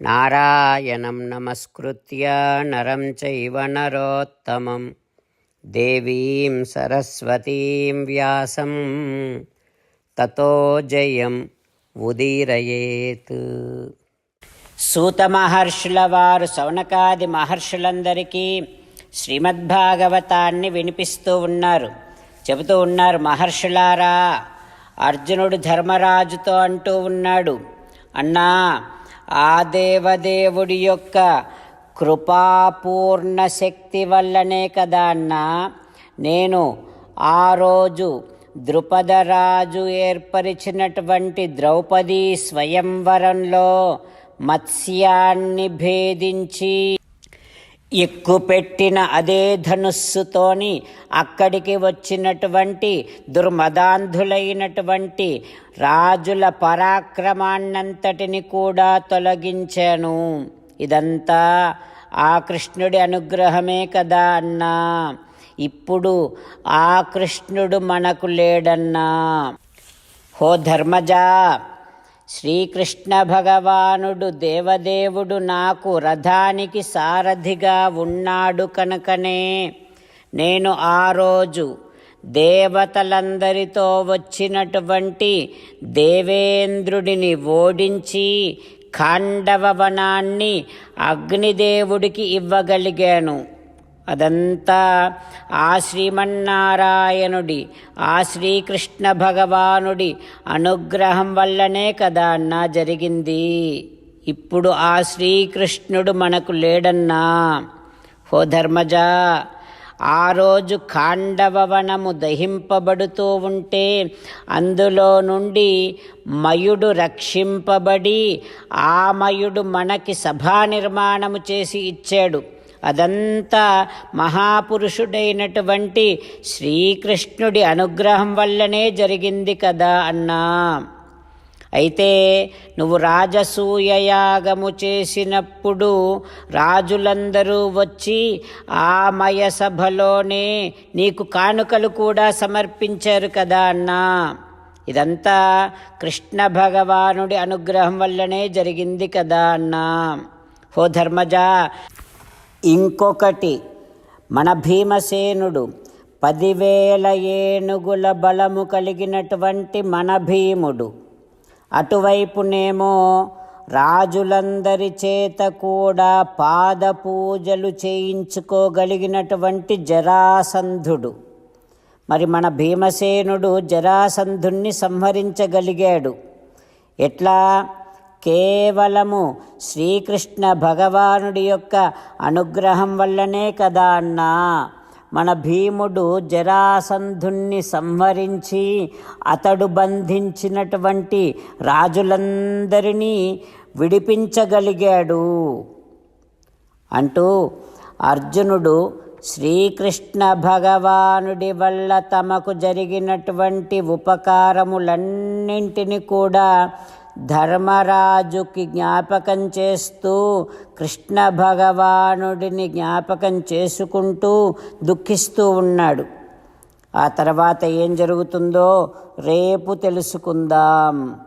నారాయణం నమస్కృత్య నరం చైవ నరోత్తమం దేవీం సరస్వతీం వ్యాసం తతో జయం ఉదీరయేత్ సూత మహర్షుల వారు సౌనకాది మహర్షులందరికీ శ్రీమద్భాగవతాన్ని వినిపిస్తూ ఉన్నారు చెబుతూ ఉన్నారు మహర్షులారా అర్జునుడు ధర్మరాజుతో అంటూ ఉన్నాడు అన్నా ఆ దేవదేవుడి యొక్క కృపాపూర్ణ శక్తి వల్లనే కదా నేను ఆ రోజు ద్రుపదరాజు ఏర్పరిచినటువంటి ద్రౌపదీ స్వయంవరంలో మత్స్యాన్ని భేదించి ఎక్కుపెట్టిన అదే ధనుస్సుతోని అక్కడికి వచ్చినటువంటి దుర్మదాంధులైనటువంటి రాజుల పరాక్రమాన్నంతటిని కూడా తొలగించాను. ఇదంతా ఆ కృష్ణుడి అనుగ్రహమే కదా అన్నా. ఇప్పుడు ఆ కృష్ణుడు మనకు లేడన్నా. హో ధర్మజా శ్రీకృష్ణ భగవానుడు దేవదేవుడు నాకు రథానికి సారథిగా ఉన్నాడు కనుకనే. నేను ఆ రోజు దేవతలందరితో వచ్చినటువంటి దేవేంద్రుడిని ఓడించి ఖాండవ వనాన్ని అగ్నిదేవుడికి ఇవ్వగలిగాను. అదంతా ఆ శ్రీమన్నారాయణుడి ఆ శ్రీకృష్ణ భగవానుడి అనుగ్రహం వల్లనే కదా అన్నా జరిగింది. ఇప్పుడు ఆ శ్రీకృష్ణుడు మనకు లేడన్నా? హో ధర్మజా ఆ రోజు కాండవవనము దహింపబడుతూ ఉంటే అందులో నుండి మయుడు రక్షింపబడి ఆ మయుడు మనకి సభా నిర్మాణము చేసి ఇచ్చాడు. అదంతా మహాపురుషుడైనటువంటి శ్రీకృష్ణుడి అనుగ్రహం వల్లనే జరిగింది కదా అన్నా. అయితే నువ్వు రాజసూయయాగము చేసినప్పుడు రాజులందరూ వచ్చి ఆ మయ సభలోనే నీకు కానుకలు కూడా సమర్పించారు కదా అన్నా. ఇదంతా కృష్ణ భగవానుడి అనుగ్రహం వల్లనే జరిగింది కదా అన్నా. హో ధర్మజా ఇంకొకటి మన భీమసేనుడు పదివేల ఏనుగుల బలము కలిగినటువంటి మన భీముడు. అటువైపునేమో రాజులందరి చేత కూడా పాద పూజలు చేయించుకోగలిగినటువంటి జరాసంధుడు. మరి మన భీమసేనుడు జరాసంధుణ్ణి సంహరించగలిగాడు. ఎట్లా? కేవలము శ్రీకృష్ణ భగవానుడి యొక్క అనుగ్రహం వల్లనే కదా అన్నా. మన భీముడు జరాసంధుణ్ణి సంహరించి అతడు బంధించినటువంటి రాజులందరినీ విడిపించగలిగాడు. అంటూ అర్జునుడు శ్రీకృష్ణ భగవానుడి వల్ల తమకు జరిగినటువంటి ఉపకారములన్నింటినీ కూడా ధర్మరాజుకి జ్ఞాపకం చేస్తూ కృష్ణ భగవానుడిని జ్ఞాపకం చేసుకుంటూ దుఃఖిస్తూ ఉన్నాడు. ఆ తర్వాత ఏం జరుగుతుందో రేపు తెలుసుకుందాం.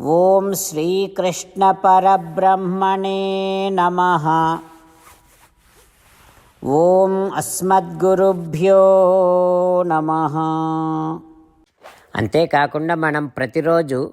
ఓం శ్రీకృష్ణ పరబ్రహ్మణే నమ. ఓం అస్మద్గురుభ్యో నమ. అంతేకాకుండా మనం ప్రతిరోజు